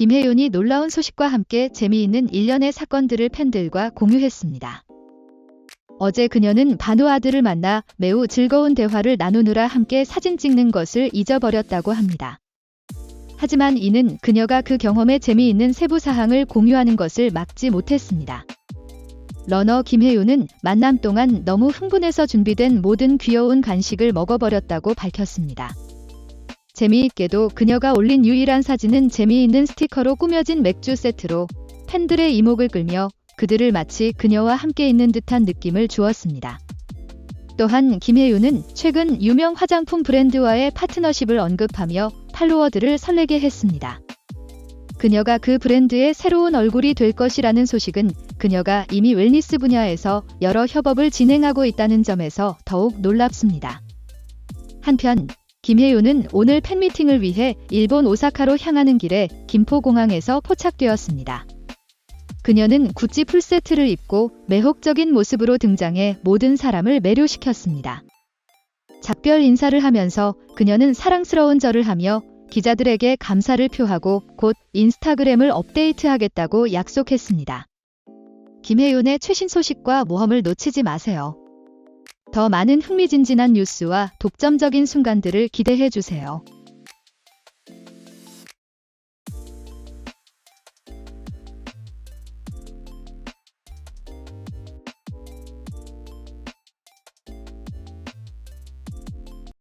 김혜윤이 놀라운 소식과 함께 재미있는 일련의 사건들을 팬들과 공유했습니다. 어제 그녀는 반우 아들을 만나 매우 즐거운 대화를 나누느라 함께 사진 찍는 것을 잊어버렸다고 합니다. 하지만 이는 그녀가 그 경험의 재미있는 세부 사항을 공유하는 것을 막지 못했습니다. 러너 김혜윤은 만남 동안 너무 흥분해서 준비된 모든 귀여운 간식을 먹어버렸다고 밝혔습니다. 재미있게도 그녀가 올린 유일한 사진은 재미있는 스티커로 꾸며진 맥주 세트로 팬들의 이목을 끌며 그들을 마치 그녀와 함께 있는 듯한 느낌을 주었습니다. 또한 김혜윤은 최근 유명 화장품 브랜드와의 파트너십을 언급하며 팔로워들을 설레게 했습니다. 그녀가 그 브랜드의 새로운 얼굴이 될 것이라는 소식은 그녀가 이미 웰니스 분야에서 여러 협업을 진행하고 있다는 점에서 더욱 놀랍습니다. 한편 김혜윤은 오늘 팬미팅을 위해 일본 오사카로 향하는 길에 김포공항에서 포착되었습니다. 그녀는 구찌 풀세트를 입고 매혹적인 모습으로 등장해 모든 사람을 매료시켰습니다. 작별 인사를 하면서 그녀는 사랑스러운 절을 하며 기자들에게 감사를 표하고 곧 인스타그램을 업데이트하겠다고 약속했습니다. 김혜윤의 최신 소식과 모험을 놓치지 마세요. 더 많은 흥미진진한 뉴스와 독점적인 순간들을 기대해 주세요.